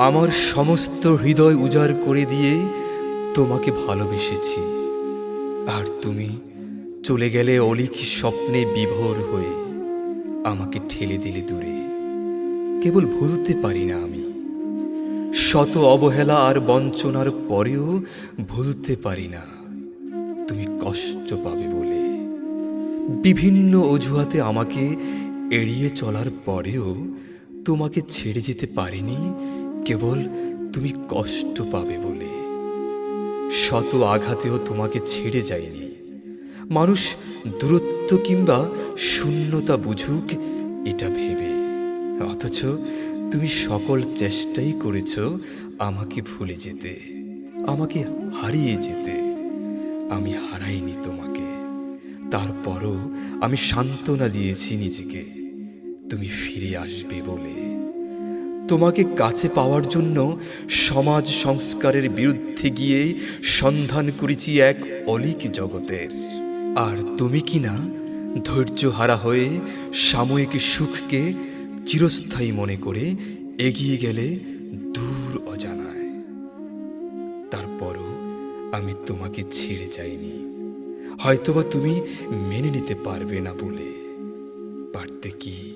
আমার সমস্ত হৃদয় উজাড় করে দিয়ে তোমাকে ভালোবেসেছি। আর তুমি চলে গেলে অলিক স্বপ্নে বিভোর হয়ে আমাকে ঠেলে দিলে দূরে। কেবল ভুলতে পারি না আমি। শত অবহেলা আর বঞ্চনার পরেও ভুলতে পারি না। তুমি কষ্ট পাবে বলে। বিভিন্ন অজুহাতে আমাকে এড়িয়ে চলার পরেও তোমাকে ছেড়ে যেতে পারিনি কেবল তুমি কষ্ট পাবে বলে। শত আঘাতেও তোমাকে ছেড়ে যায়নি। মানুষ দূরত্ব কিংবা শূন্যতা বুঝুক, এটা ভেবে। অথচ তুমি সকল চেষ্টাই করেছ আমাকে ভুলে যেতে, আমাকে হারিয়ে যেতে। আমি হারাইনি তোমাকে। তারপরও আমি সান্ত্বনা দিয়েছি নিজেকে। তুমি ফিরে আসবে বলে। তোমাকে কাছে পাওয়ার জন্য সমাজ সংস্কারের বিরুদ্ধে গিয়ে সন্ধান করেছি এক অলিক জগতের। আর তুমি কি না ধৈর্য হারা হয়ে সাময়িক সুখকে চিরস্থায়ী মনে করে এগিয়ে গেলে দূর অজানায়। তারপরও আমি তোমাকে ছেড়ে যাইনি। হয়তোবা তুমি মেনে নিতে পারবে না বলে। পারতে কি?